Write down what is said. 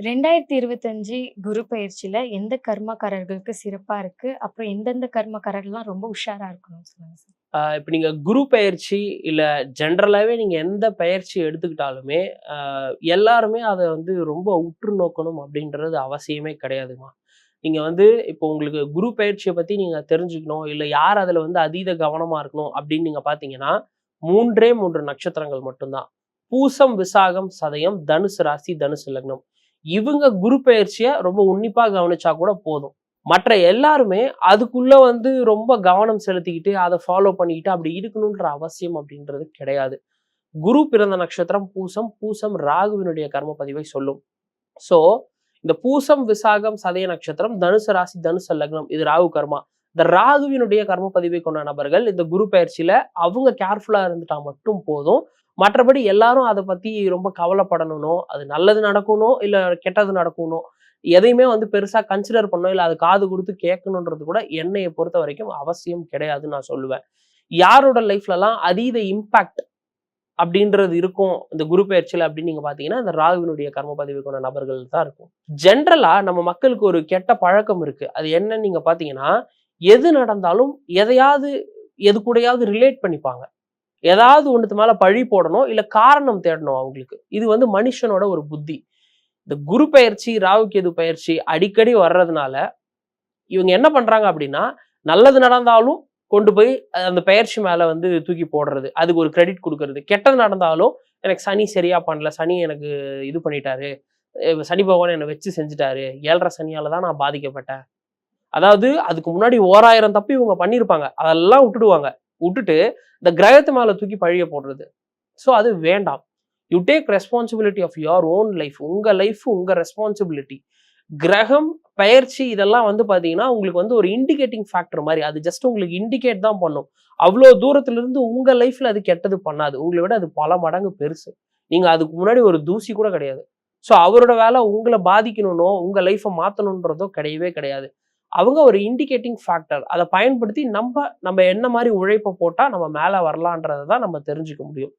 ரெண்டாயிரத்தி இருபத்தஞ்சு குரு பயிற்சியில எந்த கர்மக்காரர்களுக்கு சிறப்பா இருக்கு? அப்புறம் எந்தெந்த கர்மக்காரர்கள்லாம் ரொம்ப உஷாரா இருக்கணும் சொல்லுங்க சார். நீங்க குரு பயிற்சி இல்ல ஜென்ரலாகவே நீங்க எந்த பயிற்சி எடுத்துக்கிட்டாலுமே எல்லாருமே அதை வந்து ரொம்ப உற்று நோக்கணும் அப்படின்றது அவசியமே கிடையாதுமா. நீங்க வந்து இப்போ உங்களுக்கு குரு பயிற்சியை பத்தி நீங்க தெரிஞ்சுக்கணும் இல்ல யார் அதுல வந்து அதீத கவனமா இருக்கணும் அப்படின்னு நீங்க பாத்தீங்கன்னா மூன்றே மூன்று நட்சத்திரங்கள் மட்டும்தான். பூசம் விசாகம் சதயம் தனுசு ராசி தனுசு லக்னம். இவங்க குரு பயிற்சியை ரொம்ப உன்னிப்பாக கவனிச்சா கூட போதும். மற்ற எல்லாருமே அதுக்குள்ள வந்து ரொம்ப கவனம் செலுத்திக்கிட்டு அதை ஃபாலோ பண்ணிக்கிட்டு அப்படி இருக்கணுன்ற அவசியம் அப்படின்றது கிடையாது. குரு பிறந்த நட்சத்திரம் பூசம் பூசம் ராகுவினுடைய கர்ம பதிவை சொல்லும். ஸோ இந்த பூசம் விசாகம் சதய நட்சத்திரம் தனுசு ராசி தனுச லக்னம் இது ராகு கர்மா. இந்த ராகுவினுடைய கர்ம பதிவை கொண்ட நபர்கள் இந்த குரு பயிற்சியில அவங்க கேர்ஃபுல்லா இருந்துட்டா மட்டும் போதும். மற்றபடி எல்லாரும் அதை பத்தி ரொம்ப கவலைப்படணும்னோ அது நல்லது நடக்கணும் இல்ல கெட்டது நடக்கணும் எதையுமே வந்து பெருசா கன்சிடர் பண்ணணும் இல்ல அது காது கொடுத்து கேட்கணுன்றது கூட என்னைய பொறுத்த வரைக்கும் அவசியம் கிடையாதுன்னு நான் சொல்லுவேன். யாரோட லைஃப்லலாம் அதீத இம்பாக்ட் அப்படின்றது இருக்கும் இந்த குரு பயிற்சியில் அப்படின்னு நீங்க பாத்தீங்கன்னா இந்த ராகுவினுடைய கர்ம பதிவு கொண்ட நபர்கள் தான் இருக்கும். ஜென்ரலா நம்ம மக்களுக்கு ஒரு கெட்ட பழக்கம் இருக்கு. அது என்னன்னு நீங்க பாத்தீங்கன்னா எது நடந்தாலும் எதையாவது எது கூடயாவது ரிலேட் பண்ணிப்பாங்க. ஏதாவது ஒன்றுத்து மேலே பழி போடணும் இல்லை காரணம் தேடணும் அவங்களுக்கு. இது வந்து மனுஷனோட ஒரு புத்தி. இந்த குரு பயிற்சி ராகு கேது பயிற்சி அடிக்கடி வர்றதுனால இவங்க என்ன பண்ணுறாங்க அப்படின்னா நல்லது நடந்தாலும் கொண்டு போய் அந்த பயிற்சி மேலே வந்து தூக்கி போடுறது. அதுக்கு ஒரு கிரெடிட் கொடுக்கறது. கெட்டது நடந்தாலும் எனக்கு சனி சரியாக பண்ணல சனி எனக்கு இது பண்ணிட்டாரு சனி பகவான் என்னை வச்சு செஞ்சுட்டாரு ஏழரை சனியால் தான் நான் பாதிக்கப்பட்டேன். அதாவது அதுக்கு முன்னாடி ஓராயிரம் தப்பு இவங்க பண்ணியிருப்பாங்க. அதெல்லாம் விட்டுடுவாங்க. விட்டுட்டு இந்த கிரகத்து மேலே தூக்கி பழிய போடுறது. ஸோ அது வேண்டாம். You take responsibility of your own life உங்கள் லைஃப் உங்கள் ரெஸ்பான்சிபிலிட்டி கிரகம் பயிற்சி இதெல்லாம் வந்து பார்த்தீங்கன்னா உங்களுக்கு வந்து ஒரு இண்டிகேட்டிங் ஃபேக்டர் மாதிரி. அது ஜஸ்ட் உங்களுக்கு இண்டிகேட் தான் பண்ணும். அவ்வளோ தூரத்துலேருந்து இருந்து லைஃப்பில் அது கெட்டது பண்ணாது. உங்களை விட அது பல மடங்கு பெருசு. நீங்கள் அதுக்கு முன்னாடி ஒரு தூசி கூட கிடையாது. ஸோ அவரோட வேலை உங்களை பாதிக்கணும்னோ உங்கள் லைஃப்பை மாற்றணுன்றதோ கிடையவே கிடையாது. அவங்க ஒரு இண்டிகேட்டிங் ஃபேக்டர் அதை பயன்படுத்தி நம்ம நம்ம என்ன மாதிரி உழைப்பை போட்டால் நம்ம மேலே வரலான்றதை தான் நம்ம தெரிஞ்சுக்க முடியும்.